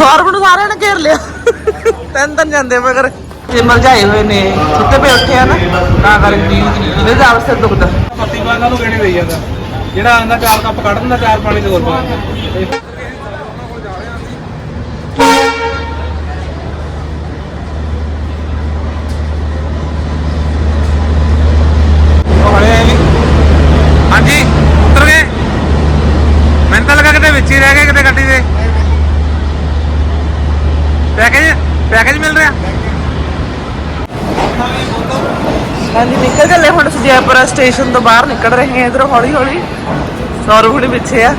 ਸੌਰਵ ਨੂੰ ਸਾਰਿਆਂ ਨੇ ਘੇਰ ਲਿਆ। ਤਿੰਨ ਤਿੰਨ ਜਾਂਦੇ ਮਗਰ। ਇਹ ਮਲਝਾਏ ਹੋਏ ਨੇ, ਸੁੱਤੇ ਪਏ ਉੱਠੇ ਆ ਨਾ, ਤਾਂ ਕਰਕੇ ਇਹਦੇ ਦਾ ਅਵਸਥਾ ਦੁਖਦਾ। ਪੱਤੀ ਬਾਗਾ ਨੂੰ ਕਹਿਣੇ ਦੇਈ ਜਾਂਦਾ। ਜਿਹੜਾ ਆਂਦਾ ਚਾਰ ਕੱਪ ਕੱਢ ਦਿੰਦਾ, ਚਾਰ ਪਾਣੀ ਦੇ ਹੋਰ ਪਾ ਉਹ ਹਲੇ ਆਏ ਨੀ। ਹਾਂਜੀ ਉਤਰ ਗਏ ਮੈਨੂੰ ਤਾਂ ਲੱਗਾ ਕਿਤੇ ਵਿੱਚ ਹੀ ਰਹਿ ਗਏ ਕਿਤੇ ਗੱਡੀ ਦੇ ਪੈਕੇਜ ਪੈਕੇਜ ਮਿਲ ਰਿਹਾ ਹਾਂਜੀ ਨਿਕਲ ਚੱਲੇ ਹੁਣ ਅਸੀਂ ਜੈਪੁਰਾ ਸਟੇਸ਼ਨ ਤੋਂ ਬਾਹਰ ਨਿਕਲ ਰਹੇ ਹਾਂ ਇਧਰੋਂ ਹੌਲੀ ਹੌਲੀ। ਸੌਰਵ ਹੁਣੇ ਪਿੱਛੇ ਆ।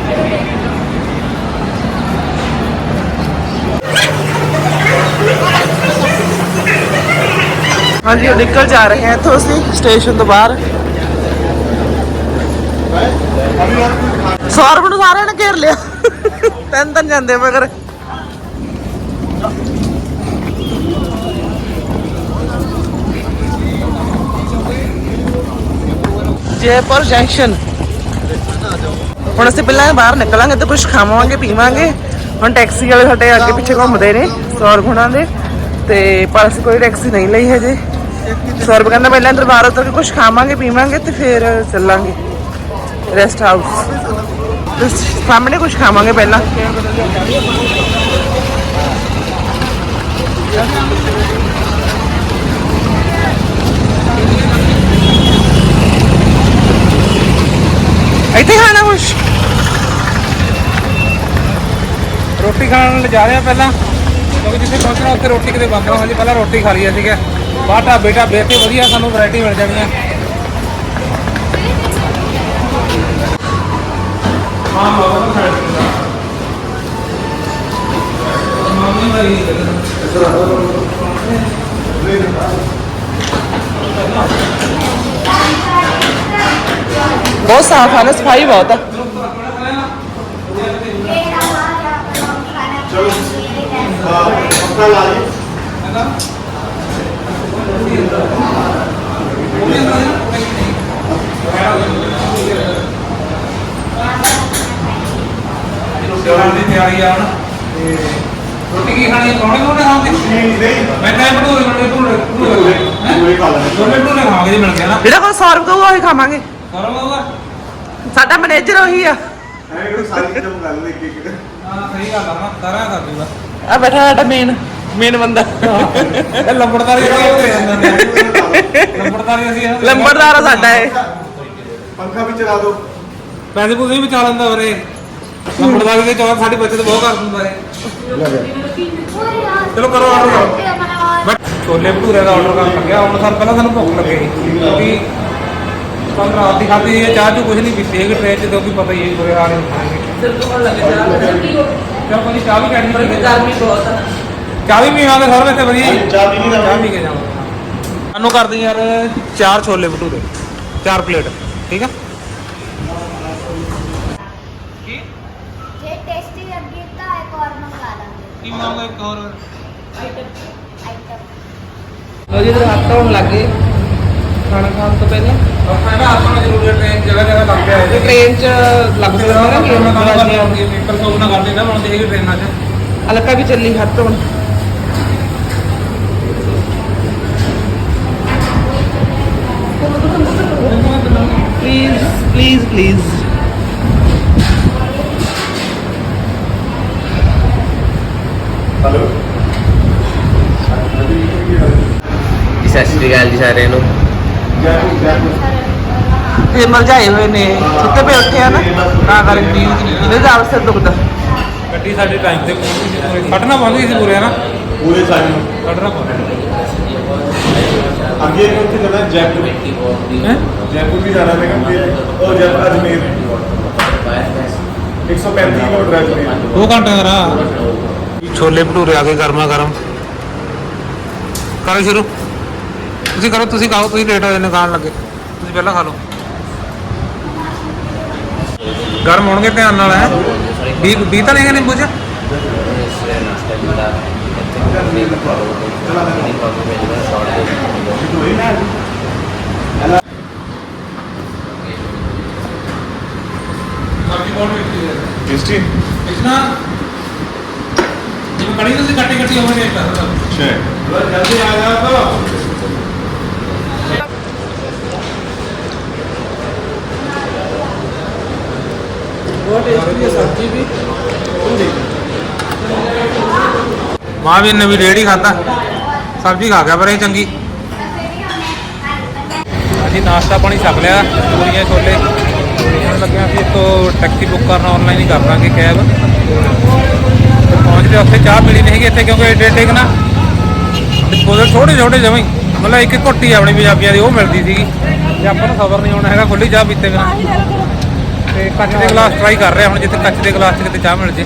ਹਾਂਜੀ, ਉਹ ਨਿਕਲ ਜਾ ਰਹੇ ਹਾਂ ਇੱਥੋਂ ਅਸੀਂ ਸਟੇਸ਼ਨ ਤੋਂ ਬਾਹਰ। ਸੌਰਵ ਨੂੰ ਸਾਰਿਆਂ ਨੇ ਘੇਰ ਲਿਆ। ਤਿੰਨ ਤਿੰਨ ਜਾਂਦੇ ਮਗਰ। ਜੈਪੁਰ ਜੰਕਸ਼ਨ। ਹੁਣ ਅਸੀਂ ਪਹਿਲਾਂ ਬਾਹਰ ਨਿਕਲਾਂਗੇ ਤੇ ਕੁਝ ਖਾਵਾਂਗੇ, ਪੀਵਾਂਗੇ। ਹੁਣ ਟੈਕਸੀ ਵਾਲੇ ਸਾਡੇ ਅੱਗੇ ਪਿੱਛੇ ਘੁੰਮਦੇ ਨੇ ਸੌਰਵ ਹੁਣਾਂ ਦੇ। ਤੇ ਪਰ ਅਸੀਂ ਕੋਈ ਟੈਕਸੀ ਨਹੀਂ ਲਈ ਹਜੇ। ਸੌਰਵ ਕਹਿੰਦਾ ਪਹਿਲਾਂ ਅੰਦਰ ਬਾਹਰ ਉਤਰ ਕੇ ਕੁਝ ਖਾਵਾਂਗੇ, ਪੀਵਾਂਗੇ ਤੇ ਫਿਰ ਚੱਲਾਂਗੇ। ਰੈਸਟ ਹਾਊਸ ਸਾਹਮਣੇ ਕੁਝ ਖਾਵਾਂਗੇ ਪਹਿਲਾਂ। ਇੱਥੇ ਖਾਣਾ ਕੁਛ? ਰੋਟੀ ਖਾਣ ਲਈ ਜਾ ਰਹੇ ਆ ਪਹਿਲਾਂ। ਕਿਉਂਕਿ ਜਿੱਥੇ ਪਹੁੰਚਣਾ, ਉੱਥੇ ਰੋਟੀ ਕਿਤੇ ਬੰਦ ਨਾ ਹੋ ਜੇ ਪਹਿਲਾਂ ਰੋਟੀ ਖਾ ਲਈਏ ਸੀਗਾ ਬਾਹਰ ਢਾਬੇ ਢਾਬੇ ਤੇ ਵਧੀਆ ਸਾਨੂੰ ਵੈਰਾਈਟੀ ਮਿਲ ਜਾਣੀ ਆ ਹਾਂ ਬਾਬਾ ਸਾਈਡ ਤੇ ਮਾਮੀ ਭਾਈ ਬਹੁਤ ਸਾਫ਼ ਹੈ ਨਾ ਸਫ਼ਾਈ ਬਹੁਤ ਆ। ਸਿਆਲਾਂ ਦੀ ਤਿਆਰੀ ਆ ਹੁਣ। ਤੇ ਰੋਟੀ ਕੀ ਖਾਣੀ ਕੋਣੇ ਕੋਣੇ ਖਾਓਗੇ? ਮੈਂ ਤਾਂ ਭਟੂਰੇ ਮੰਡੇ ਭਟੂਰੇ ਭਟੂਰੇ ਪੂਰੇ ਖਾ ਲੈਣੇ। ਦੋਨੇ ਭਟੂਰੇ ਖਾਵਾਂਗੇ ਜੇ ਮਿਲ ਗਿਆ ਨਾ। ਜਿਹੜਾ ਕੋਈ ਸੌਰਵ ਕਹੂਗਾ ਉਹੀ ਖਾਵਾਂਗੇ। ਸਾਰਾ ਬਾਬਾ ਸਾਡਾ ਮੈਨੇਜਰ ਉਹੀ ਆ। ਐ ਕੋਈ ਸਾਰੀ ਚੀਜ਼ਾਂ ਮੰਗਾ ਲਓ ਇੱਕ ਇੱਕ। ਹਾਂ ਸਹੀ ਗੱਲ ਆ ਨਾ ਸਾਰਾ ਕਰ ਦੂਗਾ। ਆ ਬੈਠਾ ਸਾਡਾ ਮੇਨ ਮੇਨ ਬੰਦਾ। ਇਹ ਲੰਬੜਦਾਰੀ ਹੋ। ਲੰਬੜਦਾਰੀ ਅਸੀਂ ਆ। ਲੰਬੜਦਾਰ ਆ ਸਾਡਾ ਇਹ। ਪੰਖਾ ਵੀ ਚਲਾ ਦਿਓ। ਪੈਸੇ ਪੂਸੇ ਵੀ ਬਚਾ ਲੈਂਦਾ ਵੀਰੇ। ਲੰਬੜਦਾਰੀ ਦੇ ਚੌਕ ਸਾਡੀ ਬੱਚਤ ਬਹੁਤ ਕਰ ਦਿੰਦਾ ਹੈ ਚਲੋ ਕਰੋ ਆਰਡਰ ਛੋਲੇ ਭਟੂਰੇ ਦਾ ਆਰਡਰ ਕਰਨ ਲੱਗਿਆ। ਹੁਣ ਸਾਨੂੰ ਪਹਿਲਾਂ ਸਾਨੂੰ ਭੁੱਖ ਲੱਗੇ ਕਿਉਂਕਿ ਸਾਨੂੰ ਰਾਤ ਦੀ ਖਾਧੀ ਹੈ ਚਾਹ ਚੂ ਕੁਝ ਨਹੀਂ ਪੀਤੀ ਹੈਗੀ ਟ੍ਰੇਨ 'ਚ ਤੇ ਉਹ ਵੀ ਪਤਾ ਹੀ ਹੈ ਬੁਰੇ ਹਾਲ ਖਾਣਗੇ ਸਿਰ। ਤੋਂ ਲੱਗੇ ਚਲੋ ਕੋਈ ਨੀ, ਚਾਹ ਵੀ ਕਹਿਣੀ ਪੜੇਗੀ ਗਰਮੀ ਬਹੁਤ ਆ। ਚਾਹ ਵੀ ਪੀਵਾਂਗੇ ਸਰ ਵੈਸੇ ਵਧੀਆ ਹੀ। ਚਾਹ ਪੀ ਨਹੀਂ ਚਾਹ ਪੀ ਕੇ ਜਾਵਾਂਗੇ। ਸਾਨੂੰ ਕਰਦੇ ਯਾਰ ਚਾਰ ਛੋਲੇ ਭਟੂਰੇ ਚਾਰ ਪਲੇਟ ਠੀਕ ਆ? ਕੀ? ਜੇ ਟੇਸਟੀ ਲੱਗੀ ਤਾਂ ਇੱਕ ਹੋਰ ਮੰਗਾ ਲਾਂਗੇ। ਕੀ ਮੰਗਾਉਂਗਾ ਇੱਕ ਹੋਰ? ਆਈਟਮ ਲੋ ਜੀ ਇਧਰ ਹੱਥ ਧੋਣ ਲੱਗੇ ਖਾਣਾ ਖਾਣ ਤੋਂ ਪਹਿਲਾਂ? ਪਹਿਲਾਂ ਆਪਾਂ ਜ਼ਰੂਰ ਟ੍ਰੇਨ ਜਗ੍ਹਾ ਜਗ੍ਹਾ ਲੱਗ ਗਿਆ ਹੈ ਟ੍ਰੇਨ 'ਚ ਲੱਗ ਜਾਂਦਾ ਨਾ ਕਿ ਉਹਨਾਂ ਦਾ ਪੇਪਰ ਸੋਲ ਨਾ ਕਰਦੇ ਨਾ ਹੁਣ ਦੇਖੀ ਟ੍ਰੇਨਾਂ 'ਚ ਅਲਕਾ ਵੀ ਚੱਲੀ ਹੱਥ ਧੋਣ ਪਲੀਜ਼ ਪਲੀਜ਼ ਪਲੀਜ਼ ਹਲੋ। ਜੀ ਸਤਿ ਸ਼੍ਰੀ ਅਕਾਲ ਜੀ ਸਾਰਿਆਂ ਨੂੰ। ਇਹ ਮਲਝਾਏ ਹੋਏ ਨੇ। ਸੁੱਤੇ ਪਏ ਉੱਠੇ ਆ ਨਾ ਤਾਂ ਕਰਕੇ ਇਹਦੇ ਦੁਖਦਾ। ਗੱਡੀ ਸਾਡੇ ਟਾਈਮ ਤੇ ਕੱਢਣਾ ਬੰਦ ਗਈ ਸੀ ਪੂਰੇ ਨਾ? ਪੂਰੇ ਸਾਰੀ ਕੱਢਣਾ ਬੰਦ। ਅੱਗੇ ਉੱਥੇ ਜਾਣਾ ਜੈਪੁਰ। ਹੈ? ਜੈਪੁਰ ਵੀ ਜਾਣਾ ਹੈ ਕਿ ਉਹ ਜੈਪੁਰ ਅਜਮੇਰ। 135 ਕਿਲੋਮੀਟਰ ਹੈ ਅਜਮੇਰ। ਦੋ ਘੰਟੇ ਦਾ ਰਾਹ। ਛੋਲੇ ਭਟੂਰੇ ਆ ਗਏ ਗਰਮਾ ਗਰਮ। ਕਰੋ ਸ਼ੁਰੂ। ਤੁਸੀਂ ਕਰੋ ਤੁਸੀਂ ਖਾਓ ਤੁਸੀਂ ਲੇਟ ਹੋ ਜਾਂਦੇ ਖਾਣ ਲੱਗੇ। ਤੁਸੀਂ ਪਹਿਲਾਂ ਖਾ ਲਓ। ਗਰਮ ਹੋਣਗੇ ਧਿਆਨ ਨਾਲ ਹੈ? ਵੀ ਵੀ ਤਾਂ ਨਹੀਂ ਹੈਗੇ ਨਿੰਬੂ ਚ? ਟੇਸਟੀ ਇਸਨਾ ਜਿਵੇਂ ਕੜੀ ਤੁਸੀਂ ਕੱਟੀ ਕੱਟੀ ਹੋਵੇ ਦੇ ਦਿੱਤਾ ਛੇ ਜਲਦੀ ਆ ਜਾ ਤੋ ਬਹੁਤ ਟੇਸਟੀ ਹੈ ਸਬਜ਼ੀ ਵੀ ਮਾਂ ਵੀ ਨਵੀਂ ਰੇੜੀ ਖਾਦਾ ਸਬਜ਼ੀ ਖਾ ਗਿਆ ਪਰ ਇਹ ਚੰਗੀ। ਅਸੀਂ ਨਾਸ਼ਤਾ ਪਾਣੀ ਛਕ ਲਿਆ, ਪੂਰੀਆਂ ਛੋਲੇ। ਲੱਗਿਆ ਸੀ ਇੱਥੋਂ ਟੈਕਸੀ ਬੁੱਕ ਕਰਨਾ ਆਨਲਾਈਨ ਹੀ ਕਰ ਦਾਂਗੇ ਕੈਬ। ਤੇ ਪਹੁੰਚਦੇ ਉੱਥੇ, ਚਾਹ ਮਿਲੀ ਨਹੀਂ ਹੈਗੀ ਇੱਥੇ, ਕਿਉਂਕਿ ਏਡੇ ਏਡੇ ਨਾ। ਡਿਸਪੋਜ਼ਲ ਛੋਟੇ ਛੋਟੇ ਜਮਾਂ, ਮਤਲਬ ਇੱਕ ਇੱਕ ਘੁੱਟੀ ਆਪਣੀ ਪੰਜਾਬੀਆਂ ਦੀ ਉਹ ਮਿਲਦੀ ਸੀਗੀ। ਤੇ ਆਪਾਂ ਨੂੰ ਖਬਰ ਨਹੀਂ ਹੋਣਾ ਹੈਗਾ ਖੁੱਲੀ ਚਾਹ ਪੀਤੇ ਬਿਨਾਂ। ਤੇ ਕੱਚ ਦੇ ਗਲਾਸ ਟਰਾਈ ਕਰ ਰਹੇ ਹੁਣ, ਜਿੱਥੇ ਕੱਚ ਦੇ ਗਲਾਸ 'ਚ ਕਿਤੇ ਚਾਹ ਮਿਲ ਜੇ।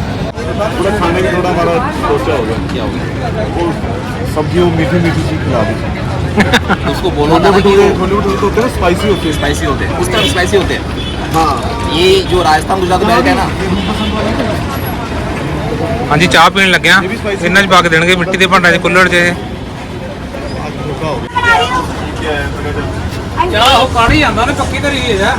थोड़ा खाने का थोड़ा हमारा सोचा होगा क्या होगा वो सब्जियों मीठी मीठी सी खिला दी उसको बोलो छोले ना कि भटूरे वो छोले भटूरे तो होते हैं स्पाइसी होते हैं स्पाइसी होते हैं उस तरह स्पाइसी होते हैं हाँ ये जो राजस्थान गुजरात में है ना ਹਾਂਜੀ ਚਾਹ ਪੀਣ ਲੱਗਿਆ ਇਹ ਵੀ spicy ਇਹਨਾਂ 'ਚ ਪਾ ਕੇ ਦੇਣਗੇ ਮਿੱਟੀ ਦੇ ਭਾਂਡਿਆਂ 'ਚ ਕੁੱਲੜ 'ਚ ਇਹ आज धोखा हो गया क्या है थोड़ा सा ਚਾਹ ਉਹ ਕਾੜੀ ਜਾਂਦਾ ਨੇ ਪੱਕੀ ਧਰੀ ਹੈ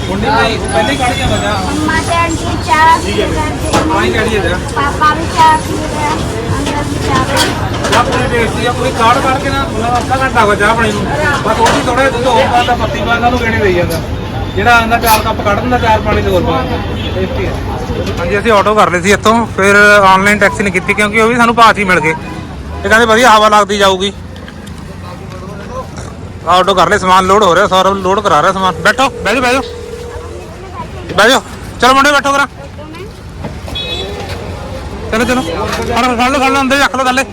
ਜਾ ਮੁੰਡੀ ਨਹੀਂ ਪਹਿਲੇ ਕਾੜੀ ਜਾਂਦਾ ਜਾ अम्मा से आंटी चाय पी रहे ਆਈ ਕਾੜੀ ਹੈ ਜਾ पापा भी चाय पी रहे हैं अंकल भी चाय पी रहे हैं ਚਾਹ ਪੂਰੀ ਟੇਸਟੀ ਆ ਪੂਰੀ ਕਾੜ ਕਰਕੇ ਨਾ ਮਤਲਬ ਅੱਧਾ ਘੰਟਾ ਹੋ ਗਿਆ ਚਾਹ ਬਣੀ ਨੂੰ ਬਸ ਉਹ ਵੀ ਥੋੜਾ ਦੁੱਧ ਹੋਰ ਪਾਉਂਦਾ ਪੱਤੀ ਪਾਉਂਦਾ ਨੂੰ ਗੇੜੇ ਦੇਈ ਜਾਂਦਾ ਜਿਹੜਾ ਆਂਦਾ ਚਾਰ ਕੱਪ ਕੱਢ ਦਿੰਦਾ ਚਾਰ ਪਾਣੀ ਦੇ ਹੋਰ ਪਾ ਟੇਸਟੀ ਹੈ ਹਾਂਜੀ ਅਸੀਂ ਆਟੋ ਕਰ ਲਏ ਸੀ ਇੱਥੋਂ ਫਿਰ ਆਨਲਾਈਨ ਟੈਕਸੀ ਨਹੀਂ ਕੀਤੀ ਕਿਉਂਕਿ ਉਹ ਵੀ ਸਾਨੂੰ ਭਾਅ 'ਚ ਹੀ ਮਿਲ ਗਏ ਇਹ ਕਹਿੰਦੇ ਵਧੀਆ ਹਵਾ ਲੱਗਦੀ ਜਾਊਗੀ ਆਟੋ ਕਰ ਲਏ ਸਮਾਨ ਲੋਡ ਹੋ ਰਿਹਾ ਸਾਰਾ ਲੋਡ ਕਰਾ ਰਿਹਾ ਸਮਾਨ ਬੈਠੋ ਬਹਿ ਜਾਓ ਬਹਿ ਜਾਓ ਬੈਠੋ ਚਲੋ ਮੁੰਡੇ ਚਲੋ ਚਲੋ। ਫੜ ਫੜ ਲਓ ਫੜ ਲਓ ਅੰਦਰ ਰੱਖ ਲਓ ਥੱਲੇ।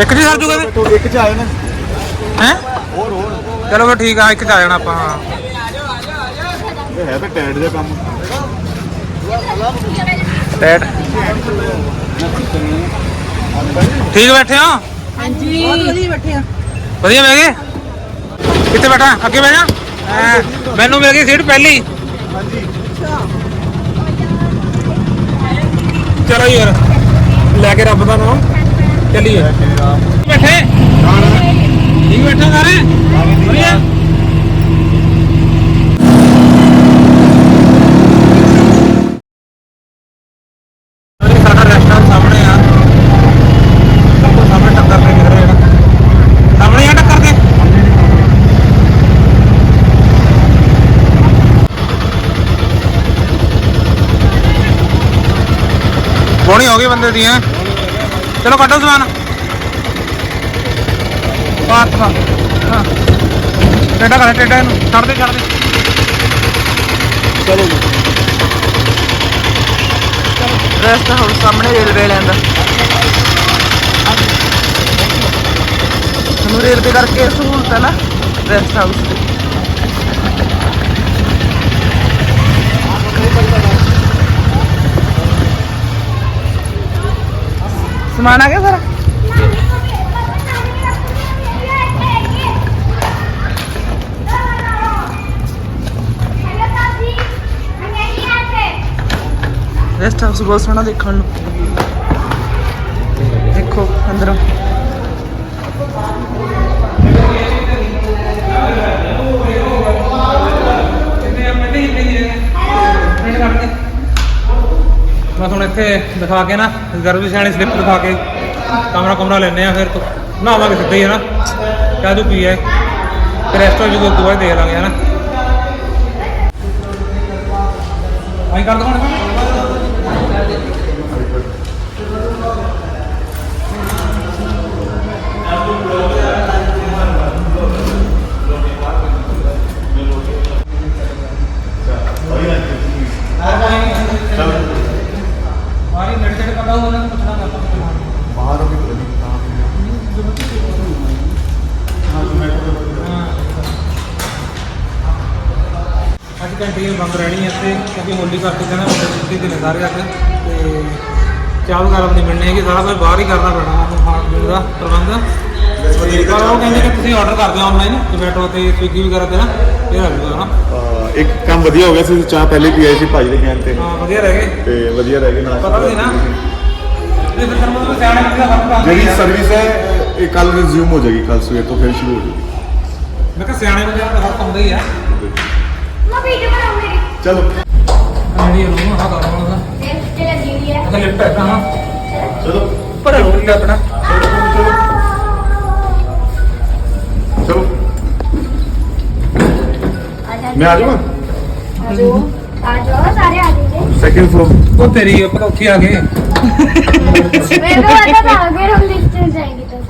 ਇੱਕ ਜੀ ਸਰ ਜੂਗਾ ਇੱਕ ਚ ਆਏ ਨੇ। ਹੈ? ਹੋਰ ਹੋਰ। ਚਲੋ ਫਿਰ ਠੀਕ ਆ ਇੱਕ ਚ ਆ ਜਾਣਾ ਆਪਾਂ ਹਾਂ। ਇਹ ਹੈ ਤੇ ਟੈਟ ਦੇ ਕੰਮ। ਟੈਟ। ਠੀਕ ਬੈਠੇ ਹੋ? ਹਾਂਜੀ। ਬੈਠੇ ਆ। ਵਧੀਆ ਬਹਿ ਗਏ? ਕਿੱਥੇ ਬੈਠਾ? ਅੱਗੇ ਬਹਿ ਜਾ। ਮੈਨੂੰ ਮਿਲ ਗਈ ਸੀਟ ਪਹਿਲੀ। ਚਲੋ ਯਾਰ ਲੈ ਕੇ ਰੱਬ ਦਾ ਨਾਮ। ਚੱਲੀਏ। ਬੈਠੇ? ਠੀਕ ਬੈਠਾ ਸਾਰੇ? ਵਧੀਆ ਸਾਡਾ ਰੈਸਟੋਰੈਂਟ ਸਾਹਮਣੇ ਆ ਬਿਲਕੁਲ ਸਾਹਮਣੇ ਟੱਕਰ ਤੇ ਦਿਖ ਰਿਹਾ ਜਿਹੜਾ ਸਾਹਮਣੇ ਆ ਟੱਕਰ ਤੇ ਬੋਣੀ ਹੋ ਗਈ ਬੰਦੇ ਦੀਆਂ। ਚਲੋ ਕੱਢੋ ਸਮਾਨ। ਪਾਤਮਾ ਹਾਂ। ਟੇਡਾ ਕਰ ਟੇਡਾ ਇਹਨੂੰ। ਛੱਡ ਦੇ ਛੱਡ ਦੇ। ਚਲੋ ਜੀ। ਰਸਤਾ ਹੁਣ ਸਾਹਮਣੇ ਰੇਲਵੇ ਲੈਂਦਾ ਸਾਨੂੰ ਰੇਲਵੇ ਕਰਕੇ ਸਹੂਲਤ ਹੈ ਨਾ ਰੈਸਟ ਹਾਊਸ ਦੀ ਸਮਾਨ ਆ ਗਿਆ ਸਾਰਾ? ਰੈਸਟ ਹਾਊਸ ਬਹੁਤ ਸੋਹਣਾ ਦੇਖਣ ਨੂੰ। ਦੇਖੋ ਅੰਦਰੋਂ। ਮੈਂ ਤੁਹਾਨੂੰ ਇੱਥੇ ਦਿਖਾ ਕੇ ਨਾ ਗਰਭ ਸਿਆਣੀ ਸਲਿੱਪ ਦਿਖਾ ਕੇ ਕਮਰਾ ਕਮਰਾ ਲੈਣੇ ਆ ਫਿਰ ਤੋਂ। ਨਹਾਵਾਂਗੇ ਸਿੱਧਾ ਹੀ ਹੈ ਨਾ। ਕਹਿ ਦੂ ਪੀ ਹੈ। ਫਿਰ ਰੈਸਟੋਰੈਂਟ ਜਦੋਂ ਦੁਬਾਰਾ ਦੇਖ ਲਾਂਗੇ ਹੈ ਨਾ। ਆਈ ਕਰ ਦੋ ਹੁਣ ਕੰਟੀਨ ਬੰਦ ਰਹਿਣੀ ਹੈ ਇੱਥੇ ਕਿਉਂਕਿ ਹੋਲੀ ਕਰਕੇ ਕਹਿੰਦਾ ਬੰਦੇ ਛੁੱਟੀ ਤੇ ਨੇ ਸਾਰੇ ਅੱਜ ਤੇ ਚਾਹ ਵਗੈਰਾ ਨਹੀਂ ਮਿਲਣੀ ਹੈਗੀ ਸਾਰਾ ਕੁਝ ਬਾਹਰ ਹੀ ਕਰਨਾ ਪੈਣਾ ਸਾਨੂੰ ਖਾਣ ਪੀਣ ਦਾ ਪ੍ਰਬੰਧ। ਪਰ ਉਹ ਕਹਿੰਦੇ ਕਿ ਤੁਸੀਂ ਆਰਡਰ ਕਰ ਦਿਓ ਆਨਲਾਈਨ ਜ਼ੋਮੈਟੋ ਤੇ ਸਵਿਗੀ ਵਗੈਰਾ ਤੇ ਨਾ ਇਹ ਰੱਖ ਦਿਓ ਨਾ ਅਹ ਇੱਕ ਕੰਮ ਵਧੀਆ ਹੋ ਗਿਆ ਸੀ ਚਾਹ ਪਹਿਲੇ ਪੀ ਆਏ ਸੀ ਭਾਜੀ ਦੇ ਕਹਿਣ ਤੇ। ਹਾਂ ਵਧੀਆ ਰਹਿ ਗਏ। ਤੇ ਵਧੀਆ ਰਹਿ ਗਏ ਨਾਸ਼ਤਾ ਪਤਾ ਸੀ ਨਾ ਦਾ ਜਿਹੜੀ। ਸਰਵਿਸ ਹੈ ਇਹ ਕੱਲ ਰਿਜ਼ਿਊਮ ਹੋ ਜਾਏਗੀ ਕੱਲ ਸਵੇਰ ਤੋਂ ਫਿਰ ਸ਼ੁਰੂ ਹੋ ਜਾਏਗੀ। ਮੈਂ ਕਿਹਾ ਸਿਆਣੇ ਬੰਦੇ ਦਾ ਤਾਂ ਫ਼ਰਕ ਆਉਂਦਾ ਹੀ ਆ। ਵੀਡੀਓ ਬਣਾਓ ਮੇਰੀ। ਚਲੋ। ਜਿਹੜੀ ਰੂਮ ਆ ਕਰ ਰੋਣਾ ਦਾ ਇਹ ਤੇ ਲੱਗੀ ਹੋਈ ਹੈ ਅਗਲੇ ਲਿਫਟ ਹੈ। ਤਾਂ ਚਲੋ। ਪਰ ਰੋਣ ਦਾ ਆਪਣਾ। ਚਲੋ। ਮੈਂ ਆ ਜਾਵਾਂ ਆਜੋ ਆਜੋ ਸਾਰੇ ਆ ਜਾਈਏ। ਸੈਕਿੰਡ ਫਲੋਰ ਉਹ ਤੇਰੀ ਉੱਪਰ ਉੱਥੇ ਆ ਗਏ ਮੈਨੂੰ ਪਤਾ ਤਾਂ ਫਿਰ ਹਮ ਲਿਫਟ ਜਾਏਗੀ ਤਾਂ।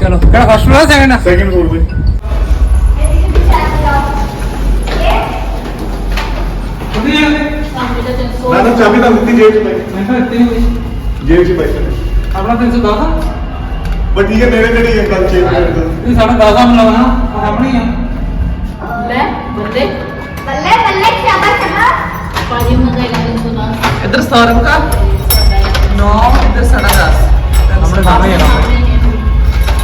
ਚਲੋ। ਕਿਹੜਾ first floor second second floor ਤੇ ਮੈਂ ਚਾਬੀ ਤਾਂ ਦਿੱਤੀ ਜੇਬ 'ਚ ਪਾਈ ਮੈਂ ਜੇਬ 'ਚ ਪਾਈ ਸੀ। ਆਪਣਾ 310 ਆ ਪਰ ਠੀਕ ਹੈ ਮੇਰੇ ਜਿਹੜੀ ਇਹ ਗੱਲ ਚੇਂਜ ਕਰ ਦਿਓ। ਇਹ ਸਾਡਾ 10 ਮਿਲਾਉਣਾ ਆਪਣੀ ਆ। ਲੈ ਬੱਲੇ। ਬੱਲੇ ਬੱਲੇ ਕੀ ਬਾਤ ਹੈ ਪਾਣੀ ਮੰਗਾਇਆ ਲੈ ਸੁਣਾ ਇੱਧਰ 100 ਰੁਪਏ ਨੌ ਇੱਧਰ ਸਾਡਾ 10 ਆਪਣੇ ਸਾਹਮਣੇ ਆ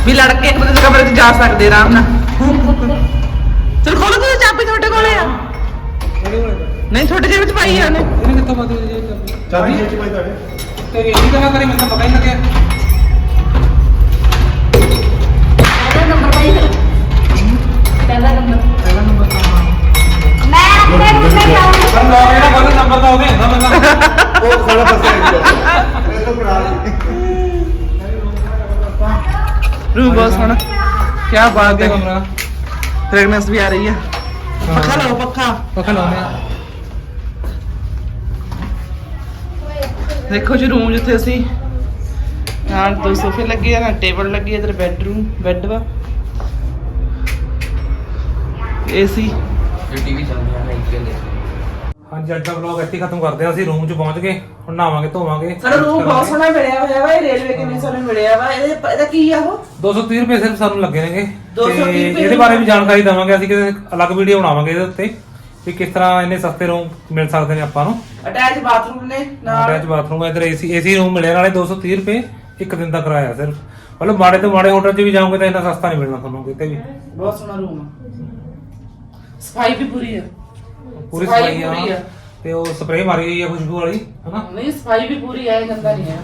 ਵੀ ਲੜਕੇ ਇੱਕ ਬੰਦੇ ਕਮਰੇ 'ਚ ਜਾ ਸਕਦੇ ਆਰਾਮ ਨਾਲ। ਚਲ ਖੋਲੋ ਤੁਸੀਂ ਚਾਬੀ ਤੁਹਾਡੇ ਕੋਲੇ ਆ। ਉਹਦੇ ਕੋਲੇ ਨਹੀਂ ਤੁਹਾਡੇ ਜੇਬ 'ਚ ਪਾਈ ਆ ਨੇ ਇਹਨੇ ਕਿੱਥੋਂ ਪਤਾ ਜੀ ਚਾਬੀ ਚਾਬੀ ਜੇਬ 'ਚ ਪਈ ਤੁਹਾਡੇ ਤੇ ਇਹ ਤਾਂ ਮੈਂ ਕਰੀ ਮੈਨੂੰ ਤਾਂ ਪਤਾ ਹੀ ਨਹੀਂ ਲੱਗਿਆ पहला नंबर भाई पहला नंबर ਪਹਿਲਾ ਨੰਬਰ ਤਾਂ मैं अपने रूम में जाऊंगी ਪਰ ਲੋ ਇਹਦਾ ਪਹਿਲਾ ਨੰਬਰ ਤਾਂ ਉਹਦੇ ਹੁੰਦਾ ਮੈਨੂੰ ਉਹ ਸਾਡਾ ਫਸਿਆ ਗਿਆ ਇਹ ਤਾਂ ਕਰਾ रूम बहुत सोना क्या बात है ਕਮਰਾ फ्रेगनेंस भी आ रही है पक्का लो पक्का ਪੱਖਾ ਲਾਉਂਦੇ ਦੇਖੋ ਜੀ ਰੂਮ ਜਿੱਥੇ ਅਸੀਂ ਨਾਲ ਦੋ ਸੋਫੇ ਲੱਗੇ ਆ ਨਾਲ ਟੇਬਲ ਲੱਗੀ ਇਧਰ ਬੈੱਡਰੂਮ ਬੈੱਡ ਵਾ। ਏਸੀ ਇਹ ਟੀਵੀ ਚੱਲਦੀ ਆ ਇੱਥੇ ਦੇ ਹਾਂਜੀ ਅੱਜ ਦਾ ਵਲੌਗ ਇੱਥੇ ਖਤਮ ਕਰਦੇ ਆ ਅਸੀਂ ਰੂਮ 'ਚ ਪਹੁੰਚ ਗਏ ਹੁਣ ਨਹਾਵਾਂਗੇ ਧੋਵਾਂਗੇ। ਸਾਡਾ ਰੂਮ ਬਹੁਤ ਸੋਹਣਾ ਮਿਲਿਆ ਹੋਇਆ ਵਾ ਇਹ ਰੇਲਵੇ ਕਿੰਨੇ ਸਾਨੂੰ ਮਿਲਿਆ ਵਾ ਇਹਦੇ ਇਹਦਾ ਕੀ ਆ ਉਹ? 230 ਰੁਪਏ ਸਿਰਫ ਸਾਨੂੰ ਲੱਗੇ ਨੇਗੇ। 230 ਤੇ ਰੁਪਏ ਇਹਦੇ ਬਾਰੇ ਵੀ ਜਾਣਕਾਰੀ ਦਵਾਂਗੇ ਅਸੀਂ ਕਿਸੇ ਅਲੱਗ ਵੀਡੀਓ ਬਣਾਵਾਂਗੇ ਇਹਦੇ ਉੱਤੇ। ਵੀ ਕਿਸ ਤਰ੍ਹਾਂ ਇੰਨੇ ਸਸਤੇ ਰੂਮ ਮਿਲ ਸਕਦੇ ਨੇ ਆਪਾਂ ਨੂੰ? ਅਟੈਚ ਬਾਥਰੂਮ ਨੇ ਨਾਲ ਅਟੈਚ ਬਾਥਰੂਮ ਹੈ ਇਧਰ ਏਸੀ ਏਸੀ ਰੂਮ ਮਿਲਿਆ ਨਾਲੇ 230 ਰੁਪਏ ਇੱਕ ਦਿਨ ਦਾ ਕਿਰਾਇਆ ਸਿਰਫ। ਮਤਲਬ ਮਾੜੇ ਤੋਂ ਮਾੜੇ ਹੋਟਲ 'ਚ ਵੀ ਜਾਓਗੇ ਤਾਂ ਇੰਨਾ ਸਸਤਾ ਨਹੀਂ ਮਿਲਣਾ ਤੁਹਾਨੂੰ ਕਿਤੇ ਵੀ। ਬਹੁਤ ਸੋਹਣਾ ਰੂਮ ਆ। ਸਫ਼ਾਈ ਵੀ ਪੂਰੀ ਆ। ਪੂਰੀ ਸਫ਼ਾਈ ਸਫ਼ਾਈ ਪੂਰੀ ਆ। ਆ। ਤੇ ਉਹ ਸਪਰੇਅ ਮਾਰੀ ਹੋਈ ਆ ਖੁਸ਼ਬੂ ਵਾਲੀ ਹਨਾ? ਨਹੀਂ ਸਫ਼ਾਈ ਵੀ ਪੂਰੀ ਆ ਇਹ ਗੰਦਾ ਨਹੀਂ ਆ।